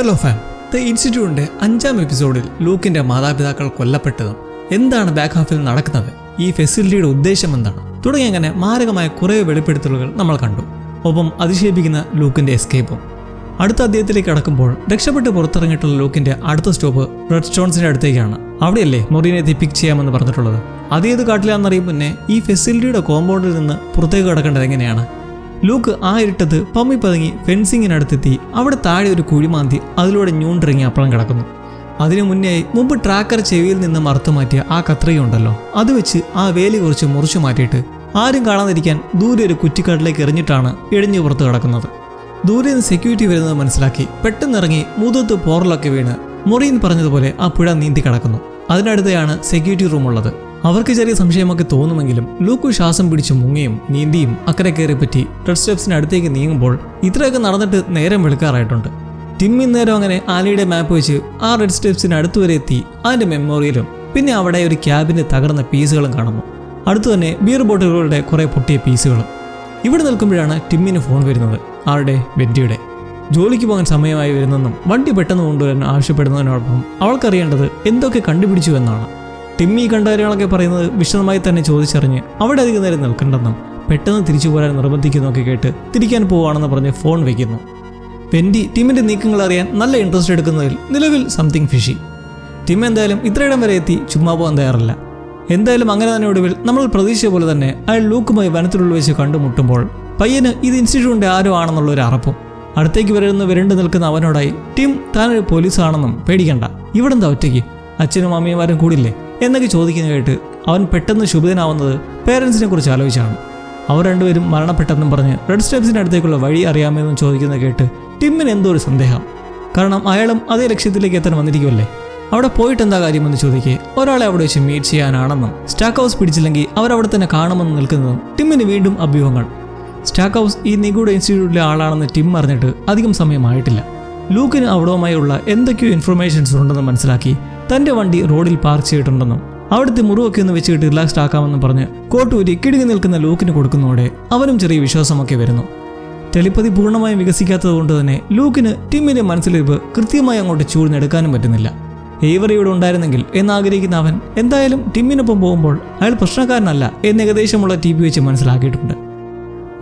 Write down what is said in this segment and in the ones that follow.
Hello farm the ഇൻസ്റ്റിറ്റ്യൂട്ടിന്റെ അഞ്ചാം എപ്പിസോഡിൽ ലൂക്കിന്റെ മാതാപിതാക്കൾ കൊല്ലപ്പെട്ടതും എന്താണ് ബാക്ക് ഹാഫിൽ നടക്കുന്നത്? ഈ ഫെസിലിറ്റിയുടെ ഉദ്ദേശം എന്താണ്? തുടങ്ങി അങ്ങനെ മാരകമായ കുറേ വെളിപ്പെടുത്തലുകൾ നമ്മൾ കണ്ടു. ഒപ്പം അതിശയിപ്പിക്കുന്ന ലൂക്കിന്റെ എസ്കേപ്പും അടുത്ത അദ്ദേഹത്തിലേക്ക് കടക്കുമ്പോൾ രക്ഷപ്പെട്ട് പുറത്തിറങ്ങിയിട്ടുള്ള ലൂക്കിന്റെ അടുത്ത സ്റ്റോപ്പ് റെഡ് സ്റ്റോൺസിന്റെ അടുത്തേക്കാണ്. അവിടെയല്ലേ മൊറീനെ പിക്ക് ചെയ്യാമെന്ന് പറഞ്ഞിട്ടുള്ളത്? അതേത് കാട്ടിലാണെന്നറിയും മുന്നേ ഈ ഫെസിലിറ്റിയുടെ കോമ്പൗണ്ടിൽ നിന്ന് പുറത്തേക്ക് കടക്കേണ്ടത് എങ്ങനെയാണ്? ലൂക്ക് ആ ഇരുട്ടത്ത് പമ്മി പതുങ്ങി ഫെൻസിങ്ങിനടുത്തെത്തി. അവിടെ താഴെ ഒരു കുഴിമാന്തി അതിലൂടെ ഞൂണ്ടിറങ്ങി അപ്പളം കിടക്കുന്നു. അതിനു മുന്നേ മുമ്പ് ട്രാക്കർ ചെവിയിൽ നിന്ന് മറുത്തു മാറ്റിയ ആ കത്രികയുണ്ടല്ലോ. അത് വെച്ച് ആ വേലി കുറച്ച് മുറിച്ചു മാറ്റിയിട്ട് ആരും കാണാതിരിക്കാൻ ദൂരെ ഒരു കുറ്റിക്കാട്ടിലേക്ക് എറിഞ്ഞിട്ടാണ് ഇഴഞ്ഞു പുറത്ത് കിടക്കുന്നത്. ദൂരെ നിന്ന് സെക്യൂരിറ്റി വരുന്നത് മനസ്സിലാക്കി പെട്ടെന്നിറങ്ങി മുതത്ത് പോറലൊക്കെ വീണ് മൊറീൻ പറഞ്ഞതുപോലെ ആ പുഴ നീന്തി കിടക്കുന്നു. അതിനടുത്തെയാണ് സെക്യൂരിറ്റി റൂം ഉള്ളത്. അവർക്ക് ചെറിയ സംശയമൊക്കെ തോന്നുമെങ്കിലും ലൂക്കു ശ്വാസം പിടിച്ച് മുങ്ങിയും നീന്തിയും അക്കരെ കയറി പറ്റി റെഡ് സ്റ്റെപ്സിന് അടുത്തേക്ക് നീങ്ങുമ്പോൾ ഇത്രയൊക്കെ നടന്നിട്ട് നേരം വെളുക്കാറായിട്ടുണ്ട്. ടിമ്മി നേരം അങ്ങനെ ആലിയുടെ മാപ്പ് വെച്ച് ആ റെഡ് സ്റ്റെപ്സിന് അടുത്തുവരെ എത്തി അതിന്റെ മെമ്മോറിയലും പിന്നെ അവിടെ ഒരു ക്യാബിന്റെ തകർന്ന പീസുകളും കാണുന്നു. അടുത്തു തന്നെ ബിയർ ബോട്ടിലുകളുടെ കുറെ പൊട്ടിയ പീസുകളും ഇവിടെ നിൽക്കുമ്പോഴാണ് ടിമ്മിന് ഫോൺ വരുന്നത്. ആരുടെ? വെന്റിയുടെ ജോലിക്ക് പോകാൻ സമയമായി വരുന്നെന്നും വണ്ടി പെട്ടെന്ന് കൊണ്ടുവരാൻ ആവശ്യപ്പെടുന്നതിനോടൊപ്പം അവൾക്കറിയേണ്ടത് എന്തൊക്കെ കണ്ടുപിടിച്ചു എന്നാണ്. ടിമ്മി ഈ കണ്ട കാര്യങ്ങളൊക്കെ പറയുന്നത് വിശദമായി തന്നെ ചോദിച്ചറിഞ്ഞ് അവിടെ അധികം നേരം നിൽക്കണ്ടെന്നും പെട്ടെന്ന് തിരിച്ചു പോരാൻ നിർബന്ധിക്കുന്നൊക്കെ കേട്ട് തിരിക്കാൻ പോവുകയാണെന്ന് പറഞ്ഞ് ഫോൺ വയ്ക്കുന്നു വെൻഡി ടിമ്മിന്റെ നീക്കങ്ങൾ അറിയാൻ നല്ല ഇൻട്രസ്റ്റ് എടുക്കുന്നതിൽ നിലവിൽ സംതിങ് ഫിഷി ടിം എന്തായാലും ഇത്രയിടം വരെ എത്തി ചുമ്മാ പോകാൻ തയ്യാറല്ല. എന്തായാലും അങ്ങനെ തന്നെ ഒടുവിൽ നമ്മൾ പ്രതീക്ഷിച്ച പോലെ തന്നെ അയാൾ ലൂക്കുമായി വനത്തിലുള്ള വെച്ച് കണ്ടുമുട്ടുമ്പോൾ പയ്യന് ഇത് ഇൻസ്റ്റിറ്റ്യൂട്ടിന്റെ ആരോ ആണെന്നുള്ള ഒരു അറപ്പും. അടുത്തേക്ക് വരുന്ന വരണ്ടു നിൽക്കുന്ന അവനോടായി ടിം താനൊരു പോലീസാണെന്നും പേടിക്കണ്ട. ഇവിടെന്താ ഒറ്റയ്ക്ക്? അച്ഛനും അമ്മയും ആരും കൂടില്ലേ? എന്നൊക്കെ ചോദിക്കുന്ന കേട്ട് അവൻ പെട്ടെന്ന് ശുഭിതനാവുന്നത് പേരൻസിനെ കുറിച്ച് ആലോചിച്ചാണ്. അവർ രണ്ടുപേരും മരണപ്പെട്ടെന്നും പറഞ്ഞ് റെഡ് സ്റ്റെപ്സിന്റെ അടുത്തേക്കുള്ള വഴി അറിയാമെന്നും ചോദിക്കുന്ന കേട്ട് ടിമ്മിന് എന്തോ ഒരു സന്ദേഹം. കാരണം അയാളും അതേ ലക്ഷ്യത്തിലേക്ക് എത്താൻ വന്നിരിക്കുമല്ലേ അവിടെ പോയിട്ട് എന്താ കാര്യമെന്ന് ചോദിക്കെ ഒരാളെ അവിടെ വെച്ച് മീറ്റ് ചെയ്യാനാണെന്നും സ്റ്റാക്ക് ഹൗസ് പിടിച്ചില്ലെങ്കിൽ അവരവിടെ തന്നെ കാണുമെന്ന് നിൽക്കുന്നതും ടിമ്മിന് വീണ്ടും അഭ്യൂഹങ്ങൾ. സ്റ്റാക്ക് ഹൗസ് ഈ നിഗൂഢ ഇൻസ്റ്റിറ്റ്യൂട്ടിലെ ആളാണെന്ന് ടിം അറിഞ്ഞിട്ട് അധികം സമയമായിട്ടില്ല. ലൂക്കിന് അവിടവുമായുള്ള എന്തൊക്കെയോ ഇൻഫർമേഷൻസ് ഉണ്ടെന്ന് മനസ്സിലാക്കി തന്റെ വണ്ടി റോഡിൽ പാർക്ക് ചെയ്തിട്ടുണ്ടെന്നും അവിടുത്തെ മുറിവൊക്കെ ഒന്ന് വെച്ചിട്ട് റിലാക്സ്ഡ് ആക്കാമെന്നും പറഞ്ഞ് കോട്ടൂരി കിടുങ്ങി നിൽക്കുന്ന ലൂക്കിന് കൊടുക്കുന്നതോടെ അവനും ചെറിയ വിശ്വാസമൊക്കെ വരുന്നു. ടെലിപ്പതി പൂർണമായും വികസിക്കാത്തതുകൊണ്ട് തന്നെ ലൂക്കിന് ടിമ്മിന്റെ മനസ്സിലിരിപ്പ് കൃത്യമായി അങ്ങോട്ട് ചൂഴ്ന്നെടുക്കാനും പറ്റുന്നില്ല. ഇവിടെ ഉണ്ടായിരുന്നെങ്കിൽ എന്നാഗ്രഹിക്കുന്ന അവൻ എന്തായാലും ടിമ്മിനൊപ്പം പോകുമ്പോൾ അയാൾ പ്രശ്നക്കാരനല്ല എന്ന് ഏകദേശമുള്ള ടി പി വെച്ച് മനസ്സിലാക്കിയിട്ടുണ്ട്.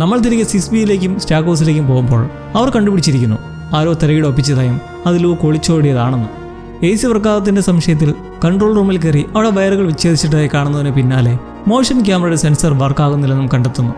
നമ്മൾ തിരികെ സിസ്ബിയിലേക്കും സ്റ്റാക്കോസിലേക്കും പോകുമ്പോൾ അവർ കണ്ടുപിടിച്ചിരിക്കുന്നു. ആരോ തിരയുടെ ഒപ്പിച്ചതായും അത് ലൂക്ക് ഒളിച്ചോടിയതാണെന്നും. എ സി വർക്കാകത്തിന്റെ സംശയത്തിൽ കൺട്രോൾ റൂമിൽ കയറി അവിടെ വയറുകൾ വിച്ഛേദിച്ചിട്ടായി കാണുന്നതിന് പിന്നാലെ മോഷൻ ക്യാമറയുടെ സെൻസർ വർക്കാകുന്നില്ലെന്നും കണ്ടെത്തുന്നു.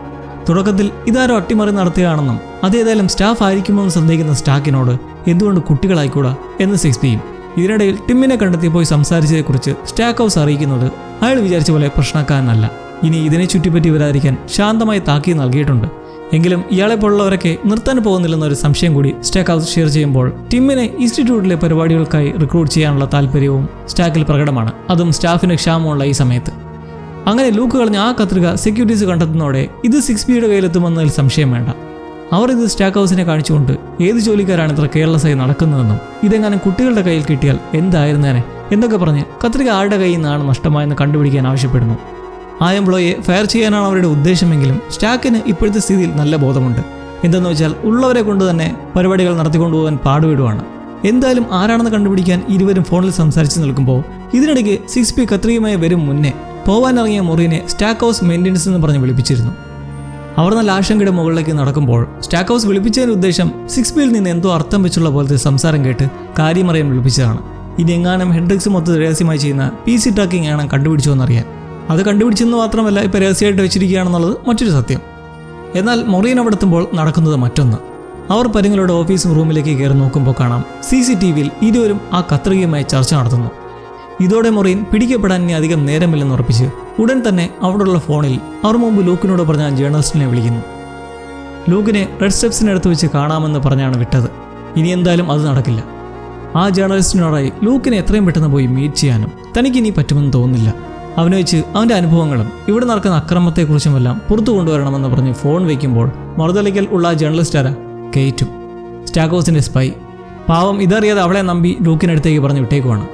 തുടക്കത്തിൽ ഇതാരോ അട്ടിമറി നടത്തുകയാണെന്നും അതേതായാലും സ്റ്റാഫ് ആയിരിക്കുമോ എന്ന് സന്ദേഹിക്കുന്ന സ്റ്റാക്കിനോട് എന്തുകൊണ്ട് കുട്ടികളായിക്കൂടാ എന്ന് സിക്സ് പിയും ഇതിനിടയിൽ ടിമ്മിനെ കണ്ടെത്തി പോയി സംസാരിച്ചതിനെക്കുറിച്ച് സ്റ്റാക്ക് ഹൗസ് അറിയിക്കുന്നത് അയാൾ വിചാരിച്ച പോലെ പ്രശ്നക്കാരനല്ല. ഇനി ഇതിനെ ചുറ്റിപ്പറ്റി വരാതിരിക്കാൻ ശാന്തമായി താക്കി നൽകിയിട്ടുണ്ട്. എങ്കിലും ഇയാളെ പോലുള്ളവരൊക്കെ നിർത്താൻ പോകുന്നില്ലെന്നൊരു സംശയം കൂടി സ്റ്റാക്ക് ഹൗസ് ഷെയർ ചെയ്യുമ്പോൾ ടിമ്മിനെ ഇൻസ്റ്റിറ്റ്യൂട്ടിലെ പരിപാടികൾക്കായി റിക്രൂട്ട് ചെയ്യാനുള്ള താല്പര്യവും സ്റ്റാക്കിൽ പ്രകടമാണ്. അതും സ്റ്റാഫിന് ക്ഷാമമുള്ള ഈ സമയത്ത്. അങ്ങനെ ലൂക്ക് കളഞ്ഞ ആ കത്രിക സെക്യൂരിറ്റീസ് കണ്ടെത്തുന്നതോടെ ഇത് സിക്സ് ബിയുടെ കയ്യിലെത്തുമെന്നതിൽ സംശയം വേണ്ട. അവർ ഇത് സ്റ്റാക്ക് ഹൗസിനെ കാണിച്ചുകൊണ്ട് ഏത് ജോലിക്കാരാണ് ഇത്ര കെയർലെസ്സായി നടക്കുന്നതെന്നും ഇതെങ്ങാനും കുട്ടികളുടെ കയ്യിൽ കിട്ടിയാൽ എന്തായിരുന്നേനെ എന്നൊക്കെ പറഞ്ഞ് കത്രിക ആരുടെ കയ്യിൽ നിന്നാണ് നഷ്ടമായെന്ന് കണ്ടുപിടിക്കാൻ ആവശ്യപ്പെടുന്നു. ആ എംപ്ലോയിയെ ഫയർ ചെയ്യാനാണ് അവരുടെ ഉദ്ദേശമെങ്കിലും സ്റ്റാക്കിന് ഇപ്പോഴത്തെ സ്ഥിതിയിൽ നല്ല ബോധമുണ്ട്. എന്തെന്ന് വെച്ചാൽ ഉള്ളവരെ കൊണ്ട് തന്നെ പരിപാടികൾ നടത്തിക്കൊണ്ടുപോകാൻ പാടുവിടുവാണ് എന്തായാലും ആരാണെന്ന് കണ്ടുപിടിക്കാൻ ഇരുവരും ഫോണിൽ സംസാരിച്ച് നിൽക്കുമ്പോൾ ഇതിനിടയ്ക്ക് സിക്സ് പി കത്രികയുമായി വരും മുന്നേ പോവാനിറങ്ങിയ മുറിനെ സ്റ്റാക്ക് ഹൗസ് മെയിന്റെനൻസ് എന്ന് പറഞ്ഞ് വിളിപ്പിച്ചിരുന്നു. അവർ നല്ല ആശങ്കയുടെ മുകളിലേക്ക് നടക്കുമ്പോൾ സ്റ്റാക്ക് ഹൗസ് വിളിപ്പിച്ചതിന്റെ ഉദ്ദേശം സിക്സ് പിയിൽ നിന്ന് എന്തോ അർത്ഥം വെച്ചുള്ള പോലത്തെ സംസാരം കേട്ട് കാര്യമറിയാൻ വിളിപ്പിച്ചതാണ്. ഇനി എങ്ങാനും ഹെൻഡ്രിക്സ് മൊത്തം രഹസ്യമായി ചെയ്യുന്ന പി സി ട്രാക്കിംഗ് ആണ് കണ്ടുപിടിച്ചോ എന്നറിയാൻ. അത് കണ്ടുപിടിച്ചെന്ന് മാത്രമല്ല ഇപ്പോൾ രഹസ്യമായിട്ട് വെച്ചിരിക്കുകയാണെന്നുള്ളത് മറ്റൊരു സത്യം. എന്നാൽ മൊറീൻ അവിടെ എത്തുമ്പോൾ നടക്കുന്നത് മറ്റൊന്ന്. അവർ പരിങ്ങളുടെ ഓഫീസ് റൂമിലേക്ക് കയറി നോക്കുമ്പോൾ കാണാം സി സി ടി വിയിൽ ഇരുവരും ആ കത്രികയുമായി ചർച്ച നടത്തുന്നു. ഇതോടെ മൊറീൻ പിടിക്കപ്പെടാൻ ഇനി അധികം നേരമില്ലെന്ന് ഉറപ്പിച്ച് ഉടൻ തന്നെ അവിടെയുള്ള ഫോണിൽ അവർ മുമ്പ് ലൂക്കിനോട് പറഞ്ഞ ജേർണലിസ്റ്റിനെ വിളിക്കുന്നു. ലൂക്കിനെ റെഡ് സ്റ്റെപ്സിനടുത്ത് വെച്ച് കാണാമെന്ന് പറഞ്ഞാണ് വിട്ടത്. ഇനി എന്തായാലും അത് നടക്കില്ല. ആ ജേർണലിസ്റ്റിനോടായി ലൂക്കിനെ എത്രയും പെട്ടെന്ന് പോയി മീറ്റ് ചെയ്യാനും തനിക്കിനി പറ്റുമെന്ന് തോന്നുന്നില്ല. അവനെ വെച്ച് അവന്റെ അനുഭവങ്ങളും ഇവിടെ നടക്കുന്ന അക്രമത്തെക്കുറിച്ചുമെല്ലാം പുറത്തു കൊണ്ടുവരണമെന്ന് പറഞ്ഞ് ഫോൺ വയ്ക്കുമ്പോൾ മറുതലയ്ക്കൽ ഉള്ള ജേർണലിസ്റ്റ് ആരാ? കെയ്റ്റും സ്റ്റാക്കോസിന്റെ സ്പൈ പാവം ഇതറിയാതെ അവളെ നമ്പി ലൂക്കിനടുത്തേക്ക് പറഞ്ഞ് വിട്ടേക്കുവാണ്.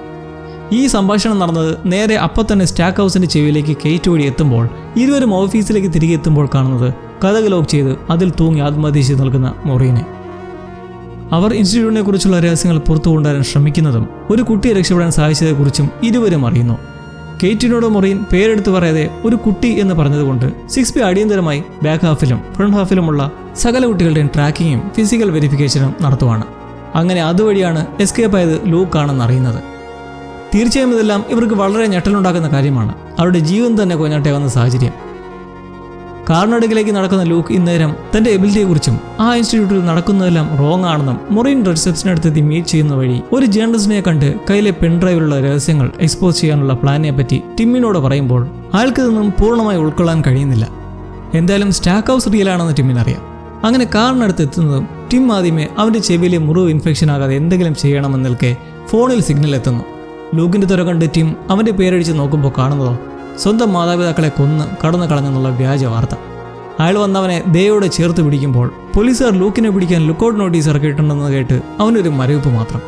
ഈ സംഭാഷണം നടന്നത് നേരെ അപ്പം തന്നെ സ്റ്റാക്ക് ഹൗസിന്റെ ചെവിയിലേക്ക് കെയ്റ്റ് വഴി എത്തുമ്പോൾ ഇരുവരും ഓഫീസിലേക്ക് തിരികെ എത്തുമ്പോൾ കാണുന്നത് കഥക് ലോക്ക് ചെയ്ത് അതിൽ തൂങ്ങി ആത്മഹത്യ ചെയ്ത് നിൽക്കുന്ന മൊറീനെ. അവർ ഇൻസ്റ്റിറ്റ്യൂട്ടിനെ കുറിച്ചുള്ള രഹസ്യങ്ങൾ പുറത്തു കൊണ്ടുവരാൻ ശ്രമിക്കുന്നതും ഒരു കുട്ടിയെ രക്ഷപ്പെടാൻ സാധിച്ചതെക്കുറിച്ചും ഇരുവരും അറിയുന്നു. കേറ്റിനോട് മൊറീൻ പേരെടുത്ത് പറയാതെ ഒരു കുട്ടി എന്ന് പറഞ്ഞതുകൊണ്ട് സിക്സ് പി അടിയന്തരമായി ബാക്ക് ഹാഫിലും ഫ്രണ്ട് ഹാഫിലുമുള്ള സകല കുട്ടികളുടെയും ട്രാക്കിങ്ങും ഫിസിക്കൽ വെരിഫിക്കേഷനും നടത്തുവാണ്. അങ്ങനെ അതുവഴിയാണ് എസ്കേപ്പ് ആയത് ലൂക്കാണെന്ന് അറിയുന്നത്. തീർച്ചയായും ഇതെല്ലാം ഇവർക്ക് വളരെ ഞെട്ടലുണ്ടാക്കുന്ന കാര്യമാണ്. അവരുടെ ജീവൻ തന്നെ കൊഞ്ഞാട്ടേവുന്ന സാഹചര്യം. കാറിനടുക്കിലേക്ക് നടക്കുന്ന ലൂക്ക് ഇന്നേരം തന്റെ എബിലിറ്റിയെക്കുറിച്ചും ആ ഇൻസ്റ്റിറ്റ്യൂട്ടിൽ നടക്കുന്നതെല്ലാം റോങ് ആണെന്നും മൊറീൻ റിസപ്ഷനടുത്തെത്തി മീറ്റ് ചെയ്യുന്ന വഴി ഒരു ജേർണലിസ്റ്റിനെ കണ്ട് കയ്യിലെ പെൻഡ്രൈവിലുള്ള രഹസ്യങ്ങൾ എക്സ്പോസ് ചെയ്യാനുള്ള പ്ലാനിനെ പറ്റി ടിമ്മിനോട് പറയുമ്പോൾ അയാൾക്ക് ഇതൊന്നും പൂർണമായി ഉൾക്കൊള്ളാൻ കഴിയുന്നില്ല. എന്തായാലും സ്റ്റാക്ക് ഹൗസ് റിയലാണെന്ന് ടിമ്മിനറിയാം അങ്ങനെ കാറിനടുത്ത് എത്തുന്നതും ടിം ആദ്യമേ അവന്റെ ചെവിയിലെ മുറിവ് ഇൻഫെക്ഷൻ ആകാതെ എന്തെങ്കിലും ചെയ്യണമെന്ന് നിൽക്കെ ഫോണിൽ സിഗ്നൽ എത്തുന്നു. ലൂക്കിന്റെ തുര കണ്ട് ടിം അവന്റെ പേരടിച്ച് നോക്കുമ്പോൾ കാണുന്നതോ സ്വന്തം മാതാപിതാക്കളെ കൊന്ന് കടന്നു കളഞ്ഞെന്നുള്ള വ്യാജ വാർത്ത. അയാൾ വന്നവനെ ദയോടെ ചേർത്ത് പിടിക്കുമ്പോൾ പോലീസുകാർ ലൂക്കിനെ പിടിക്കാൻ ലുക്കൌട്ട് നോട്ടീസ് ഇറക്കിയിട്ടുണ്ടെന്ന് കേട്ട് അവനൊരു മരവിപ്പ് മാത്രം.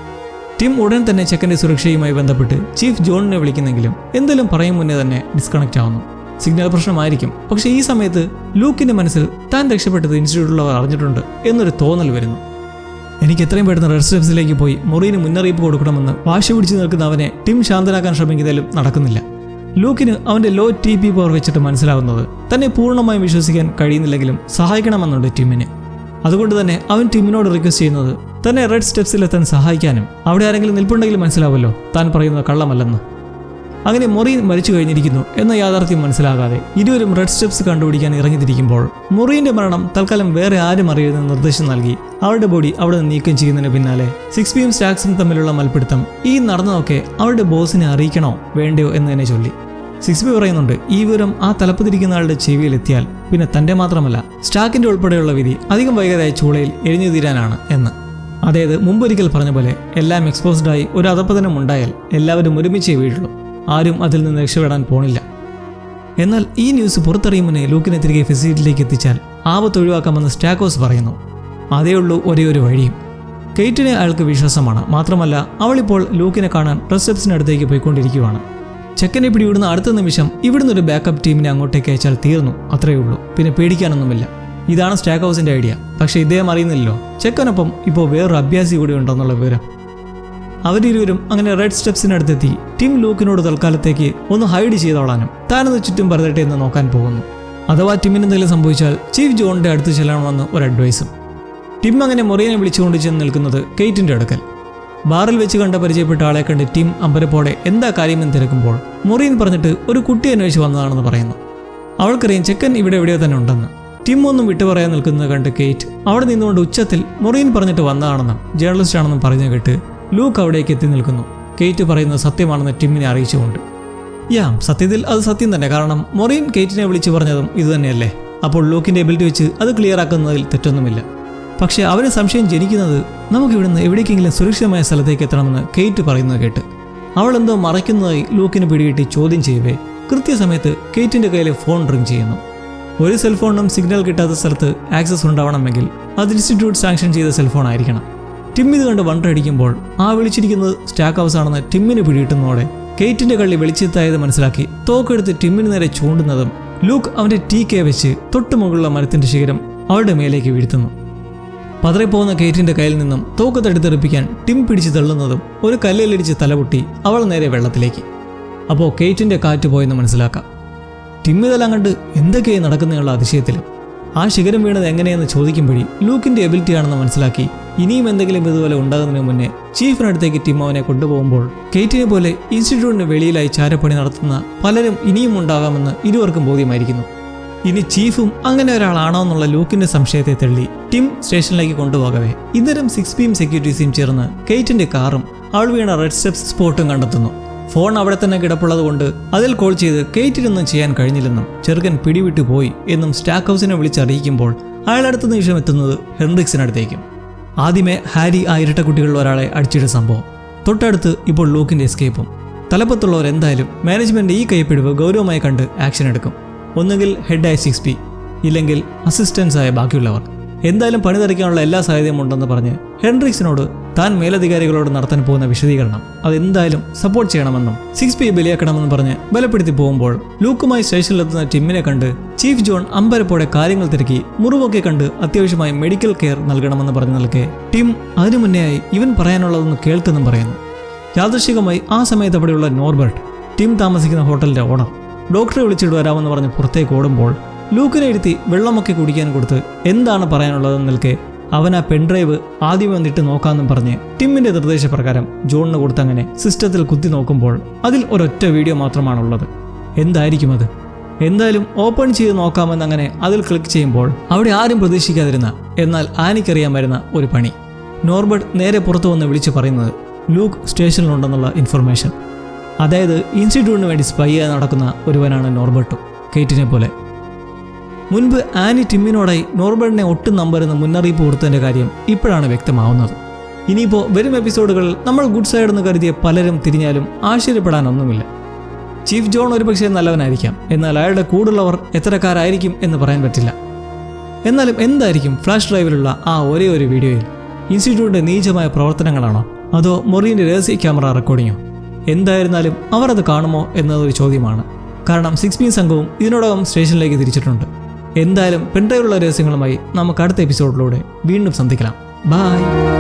ടിം ഉടൻ തന്നെ ചെക്കന്റെ സുരക്ഷയുമായി ബന്ധപ്പെട്ട് ചീഫ് ജോണിനെ വിളിക്കുന്നെങ്കിലും എന്തെങ്കിലും പറയും മുന്നേ തന്നെ ഡിസ്കണക്റ്റ് ആവുന്നു സിഗ്നൽ പ്രശ്നമായിരിക്കും. പക്ഷേ ഈ സമയത്ത് ലൂക്കിന്റെ മനസ്സിൽ താൻ രക്ഷപ്പെട്ടത് ഇൻസ്റ്റിറ്റ്യൂട്ടിലുള്ളവർ അറിഞ്ഞിട്ടുണ്ട് എന്നൊരു തോന്നൽ വരുന്നു. എനിക്ക് എത്രയും പെട്ടെന്ന് റെഡ് സ്റ്റെപ്സിലേക്ക് പോയി മുറിയിന് മുന്നറിയിപ്പ് കൊടുക്കണമെന്ന് വാശി പിടിച്ചു നിൽക്കുന്ന അവനെ ടിം ശാന്തനാക്കാൻ ശ്രമിക്കുന്നതിലും നടക്കുന്നില്ല. ലൂക്കിന് അവന്റെ ലോ ടി പി പവർ വെച്ചിട്ട് മനസ്സിലാവുന്നത് തന്നെ പൂർണമായും വിശ്വസിക്കാൻ കഴിയുന്നില്ലെങ്കിലും സഹായിക്കണമെന്നുണ്ട് ടിമ്മിന് അതുകൊണ്ട് തന്നെ അവൻ ടിമ്മിനോട് റിക്വസ്റ്റ് ചെയ്യുന്നത് തന്നെ റെഡ് സ്റ്റെപ്സിലെത്താൻ സഹായിക്കാനും അവിടെ ആരെങ്കിലും നിൽപ്പുണ്ടെങ്കിൽ മനസ്സിലാവല്ലോ താൻ പറയുന്നത് കള്ളമല്ലെന്ന്. അങ്ങനെ മൊറീൻ മരിച്ചു കഴിഞ്ഞിരിക്കുന്നു എന്ന യാഥാർത്ഥ്യം മനസ്സിലാകാതെ ഇരുവരും റെഡ് സ്റ്റെപ്സ് കണ്ടുപിടിക്കാൻ ഇറങ്ങിത്തിരിക്കുമ്പോൾ മൊറീന്റെ മരണം തൽക്കാലം വേറെ ആരും അറിയരുതെന്ന് നിർദ്ദേശം നൽകി. അവരുടെ ബോഡി അവിടെ നിന്ന് നീക്കം ചെയ്യുന്നതിന് പിന്നാലെ സിക്സ് പിയും സ്റ്റാക്സും തമ്മിലുള്ള മൽപ്പിടുത്തം. ഈ നടന്നതൊക്കെ അവരുടെ ബോസിനെ അറിയിക്കണോ വേണ്ടയോ എന്ന് തന്നെ ചൊല്ലി. സിക്സ് പി പറയുന്നുണ്ട് ഈ വിവരം ആ തലപ്പത്തിരിക്കുന്ന ആളുടെ ചെവിയിൽ എത്തിയാൽ പിന്നെ തന്റെ മാത്രമല്ല സ്റ്റാക്കിന്റെ ഉൾപ്പെടെയുള്ള വിധി അധികം വൈകാതെ ചൂളയിൽ എരിഞ്ഞു തീരാനാണ് എന്ന്. അതായത് മുമ്പൊരിക്കൽ പറഞ്ഞ പോലെ എല്ലാം എക്സ്പോസ്ഡായി ഒരു അധപ്പതനം ഉണ്ടായാൽ എല്ലാവരും ഒരുമിച്ചേ വീഴുള്ളൂ. ആരും അതിൽ നിന്ന് രക്ഷപ്പെടാൻ പോണില്ല. എന്നാൽ ഈ ന്യൂസ് പുറത്തറിയും മുന്നേ ലൂക്കിനെ തിരികെ ഫെസിലിറ്റിയിലേക്ക് എത്തിച്ചാൽ ആപത്ത് ഒഴിവാക്കാമെന്ന് സ്റ്റാക്കോസ് പറയുന്നു. അതേ ഉള്ളൂ ഒരേ ഒരു വഴിയും. കെയ്റ്റിനെ അയാൾക്ക് വിശ്വാസമാണ്. മാത്രമല്ല അവളിപ്പോൾ ലൂക്കിനെ കാണാൻ റിസപ്ഷനടുത്തേക്ക് പോയിക്കൊണ്ടിരിക്കുകയാണ് ചെക്കനെ പിടിവിടുന്ന അടുത്ത നിമിഷം ഇവിടുന്ന് ഒരു ബാക്കപ്പ് ടീമിനെ അങ്ങോട്ടേക്ക് അയച്ചാൽ തീർന്നു. അത്രയേ ഉള്ളൂ. പിന്നെ പേടിക്കാനൊന്നുമില്ല. ഇതാണ് സ്റ്റാക്ക് ഹൗസിന്റെ ഐഡിയ പക്ഷേ ഇദ്ദേഹം അറിയുന്നില്ലല്ലോ. ചെക്കനൊപ്പം ഇപ്പോൾ വേറൊരു അഭ്യാസി കൂടി ഉണ്ടെന്നുള്ള വിവരം. അവരിരുവരും അങ്ങനെ റെഡ് സ്റ്റെപ്സിനടുത്തെത്തി ടിം ലൂക്കിനോട് തൽക്കാലത്തേക്ക് ഒന്ന് ഹൈഡ് ചെയ്തോളാനും താനത് ചുറ്റും പരതട്ടെ എന്ന് നോക്കാൻ പോകുന്നു. അഥവാ ടിമ്മിന് എന്തെങ്കിലും സംഭവിച്ചാൽ ചീഫ് ജോണിന്റെ അടുത്ത് ചെല്ലണമെന്ന് ഒരു അഡ്വൈസും ടിം അങ്ങനെ മുറിയനെ വിളിച്ചുകൊണ്ട് ചെന്ന് നിൽക്കുന്നത് കെയ്റ്റിന്റെ അടുക്കൽ. ബാറിൽ വെച്ച് കണ്ട പരിചയപ്പെട്ട ആളെ കണ്ട് ടിം അമ്പരപ്പോടെ എന്താ കാര്യമെന്ന് തിരക്കുമ്പോൾ മുറിയൻ പറഞ്ഞിട്ട് ഒരു കുട്ടി അന്വേഷിച്ച് വന്നതാണെന്ന് പറയുന്നു. അവൾക്കറിയാം ചെക്കൻ ഇവിടെ എവിടെയോ തന്നെ ഉണ്ടെന്ന്. ടിം ഒന്നും വിട്ടു പറയാൻ നിൽക്കുന്നത് കണ്ട് കെയ്റ്റ് അവിടെ നിന്നുകൊണ്ട് ഉച്ചത്തിൽ മുറിയൻ പറഞ്ഞിട്ട് വന്നതാണെന്നും ജേർണലിസ്റ്റ് ആണെന്നും പറഞ്ഞു കേട്ട് ലൂക്ക് അവിടേക്ക് എത്തി നിൽക്കുന്നു. കെയ്റ്റ് പറയുന്നത് സത്യമാണെന്ന് ടിമ്മിനെ അറിയിച്ചുകൊണ്ട്. യാം സത്യത്തിൽ അത് സത്യം തന്നെ. കാരണം മൊറീൻ കെയ്റ്റിനെ വിളിച്ചു പറഞ്ഞതും ഇതുതന്നെയല്ലേ അപ്പോൾ ലൂക്കിന്റെ എബിലിറ്റി വെച്ച് അത് ക്ലിയർ ആക്കുന്നതിൽ തെറ്റൊന്നുമില്ല. പക്ഷേ അവന് സംശയം ജനിക്കുന്നത് നമുക്കിവിടുന്ന് എവിടേക്കെങ്കിലും സുരക്ഷിതമായ സ്ഥലത്തേക്ക് എത്തണമെന്ന് കെയ്റ്റ് പറയുന്നത് കേട്ട്. അവൾ എന്തോ മറയ്ക്കുന്നതായി ലൂക്കിന് പിടികിട്ടി ചോദ്യം ചെയ്യവേ. കൃത്യസമയത്ത് കെയ്റ്റിന്റെ കയ്യിലെ ഫോൺ റിംഗ് ചെയ്യുന്നു. ഒരു സെൽഫോണിനും സിഗ്നൽ കിട്ടാത്ത സ്ഥലത്ത് ആക്സസ് ഉണ്ടാവണമെങ്കിൽ അത് ഇൻസ്റ്റിറ്റ്യൂട്ട് സാങ്ഷൻ ചെയ്ത സെൽഫോൺ ആയിരിക്കണം. ടിം ഇത് കണ്ട് വണ്ടടിക്കുമ്പോൾ ആ വിളിച്ചിരിക്കുന്നത് സ്റ്റാക്ക് ഹൗസ് ആണെന്ന് ടിമ്മിന് പിടിയിട്ടുന്നതോടെ കെയ്റ്റിന്റെ കള്ളി വെളിച്ചെത്തായത് മനസ്സിലാക്കി തോക്കെടുത്ത് ടിമ്മിന് നേരെ ചൂണ്ടുന്നതും ലൂക്ക് അവന്റെ ടീ കെ വെച്ച് തൊട്ടു മുകളിലുള്ള മരത്തിന്റെ ശിഖരം അവളുടെ മേലേക്ക് വീഴ്ത്തുന്നു. പതറിപ്പോകുന്ന കെയ്റ്റിന്റെ കയ്യിൽ നിന്നും തോക്ക് തടുത്തെറിപ്പിക്കാൻ ടിം പിടിച്ച് തള്ളുന്നതും ഒരു കല്ലിലിടിച്ച് തലപൊട്ടി അവൾ നേരെ വെള്ളത്തിലേക്ക്. അപ്പോൾ കെയ്റ്റിന്റെ കാറ്റ് പോയെന്ന് മനസ്സിലാക്കാം. ടിം ഇതെല്ലാം കണ്ട് എന്തൊക്കെയായി നടക്കുന്നതിനുള്ള അതിശയത്തിലും ആ ശിഖരം വീണത് എങ്ങനെയെന്ന് ചോദിക്കുമ്പോഴേ ലൂക്കിന്റെ എബിലിറ്റി ആണെന്ന് മനസ്സിലാക്കി. ഇനിയും എന്തെങ്കിലും ഇതുപോലെ ഉണ്ടാകുന്നതിന് മുന്നേ ചീഫിനടുത്തേക്ക് അവനെ കൊണ്ടുപോകുമ്പോൾ കെയ്റ്റിനെ പോലെ ഇൻസ്റ്റിറ്റ്യൂട്ടിന് വെളിയിലായി ചാരപ്പണി നടത്തുന്ന പലരും ഇനിയും ഉണ്ടാകാമെന്ന് ഇരുവർക്കും ബോധ്യമായിരിക്കുന്നു. ഇനി ചീഫും അങ്ങനെ ഒരാളാണോ എന്നുള്ള ലൂക്കിന്റെ സംശയത്തെ തള്ളി ടിം സ്റ്റേഷനിലേക്ക് കൊണ്ടുപോകവേ. ഇന്നലെ സിക്സ് പിയും സെക്യൂരിറ്റീസും ചേർന്ന് കെയ്റ്റിന്റെ കാറും അവൾ വീണ റെഡ് സ്റ്റെപ്സ് സ്പോട്ടും കണ്ടെത്തുന്നു. ഫോൺ അവിടെ തന്നെ കിടപ്പുള്ളത് കൊണ്ട് അതിൽ കോൾ ചെയ്ത് കെയ്റ്റിനൊന്നും ചെയ്യാൻ കഴിഞ്ഞില്ലെന്നും ചെറുക്കൻ പിടിവിട്ടു പോയി എന്നും സ്റ്റാക്ക് ഹൗസിനെ വിളിച്ചറിയിക്കുമ്പോൾ അയാൾ അടുത്ത നിമിഷം എത്തുന്നത് ഹെൻറിക്സിനടുത്തേക്കും ആദ്യമേ ഹാരി ആ ഇരട്ട കുട്ടികളിൽ ഒരാളെ അടിച്ചിട്ട സംഭവം. തൊട്ടടുത്ത് ഇപ്പോൾ ലൂക്കിന്റെ എസ്കേപ്പും തലപ്പത്തുള്ളവർ എന്തായാലും മാനേജ്മെന്റ് ഈ കൈപ്പിടിവ് ഗൗരവമായി കണ്ട് ആക്ഷൻ എടുക്കും. ഒന്നുകിൽ ഹെഡായ സിക്സ് പി ഇല്ലെങ്കിൽ അസിസ്റ്റൻസായ ബാക്കിയുള്ളവർ. എന്തായാലും പണി തെറിക്കാനുള്ള എല്ലാ സാധ്യതയും ഉണ്ടെന്ന് പറഞ്ഞ് ഹെൻറിക്സിനോട് താൻ മേലധികാരികളോട് നടത്താൻ പോകുന്ന വിശദീകരണം. അതെന്തായാലും സപ്പോർട്ട് ചെയ്യണമെന്നും സിക്സ് പി ബലിയാക്കണമെന്നും പറഞ്ഞ് ബലപ്പെടുത്തി പോകുമ്പോൾ ലൂക്കുമായി സ്റ്റേഷനിലെത്തുന്ന ടിമ്മിനെ കണ്ട് ചീഫ് ജോൺ അമ്പരപ്പോടെ കാര്യങ്ങൾ തിരക്കി മുറിവൊക്കെ കണ്ട് അത്യാവശ്യമായി മെഡിക്കൽ കെയർ നൽകണമെന്ന് പറഞ്ഞു നിൽക്കെ ടിം അതിനു മുന്നേയായി ഇവൻ പറയാനുള്ളതെന്ന് കേൾക്കുന്നു പറയുന്നു. യാദൃശികമായി ആ സമയത്ത് അവിടെയുള്ള നോർബർട്ട് ടിം താമസിക്കുന്ന ഹോട്ടലിന്റെ ഓണർ ഡോക്ടറെ വിളിച്ചിട്ട് വരാമെന്ന് പറഞ്ഞ് പുറത്തേക്ക് ഓടുമ്പോൾ ലൂക്കിനെ ഇരുത്തി വെള്ളമൊക്കെ കുടിക്കാൻ കൊടുത്ത് എന്താണ് പറയാനുള്ളതെന്ന് നിൽക്കെ അവൻ ആ പെൺഡ്രൈവ് ആദ്യം വന്നിട്ട് നോക്കാമെന്നും പറഞ്ഞ് ടിമ്മിന്റെ നിർദ്ദേശപ്രകാരം ജോണിന് കൊടുത്തങ്ങനെ സിസ്റ്റത്തിൽ കുത്തി നോക്കുമ്പോൾ അതിൽ ഒരൊറ്റ വീഡിയോ മാത്രമാണുള്ളത്. എന്തായിരിക്കും അത്? എന്തായാലും ഓപ്പൺ ചെയ്ത് നോക്കാമെന്നങ്ങനെ അതിൽ ക്ലിക്ക് ചെയ്യുമ്പോൾ അവിടെ ആരും പ്രതീക്ഷിക്കാതിരുന്ന എന്നാൽ ആനിക്കറിയാൻ വരുന്ന ഒരു പണി. നോർബർട്ട് നേരെ പുറത്തു വന്ന് വിളിച്ചു പറയുന്നത് ലൂക്ക് സ്റ്റേഷനിലുണ്ടെന്നുള്ള ഇൻഫർമേഷൻ അതായത് ഇൻസ്റ്റിറ്റ്യൂട്ടിന് വേണ്ടി സ്പൈ ആയി നടക്കുന്ന ഒരുവനാണ് നോർബർട്ടും കേറ്റിനെ പോലെ മുൻപ് ആനി ടിമ്മിനോടായി നോർബർട്ടിനെ ഒട്ടും നമ്പരുന്ന മുന്നറിയിപ്പ് കൊടുത്തതിന്റെ കാര്യം ഇപ്പോഴാണ് വ്യക്തമാവുന്നത്. ഇനിയിപ്പോൾ വരും എപ്പിസോഡുകളിൽ നമ്മൾ ഗുഡ് സൈഡ് എന്ന് കരുതിയ പലരും തിരിഞ്ഞാലും ആശ്ചര്യപ്പെടാനൊന്നുമില്ല. ചീഫ് ജോൺ ഒരുപക്ഷെ നല്ലവനായിരിക്കാം എന്നാൽ അയാളുടെ കൂടുള്ളവർ എത്രക്കാരായിരിക്കും എന്ന് പറയാൻ പറ്റില്ല. എന്നാലും എന്തായിരിക്കും ഫ്ലാഷ് ഡ്രൈവിലുള്ള ആ ഒരേ ഒരു വീഡിയോയിൽ? ഇൻസ്റ്റിറ്റ്യൂട്ടിന്റെ നീചമായ പ്രവർത്തനങ്ങളാണോ? അതോ മൊറീന്റെ രഹസ്യ ക്യാമറ റെക്കോർഡിങ്ങോ? എന്തായിരുന്നാലും അവർ അത് കാണുമോ എന്നതൊരു ചോദ്യമാണ്. കാരണം സിക്സ് മീൻ സംഘവും ഇതിനോടകം സ്റ്റേഷനിലേക്ക് തിരിച്ചിട്ടുണ്ട്. എന്തായാലും പെൺഡ്രൈവിലുള്ള രഹസ്യങ്ങളുമായി നമുക്ക് അടുത്ത എപ്പിസോഡിലൂടെ വീണ്ടും സന്ധിക്കലാം ബായ്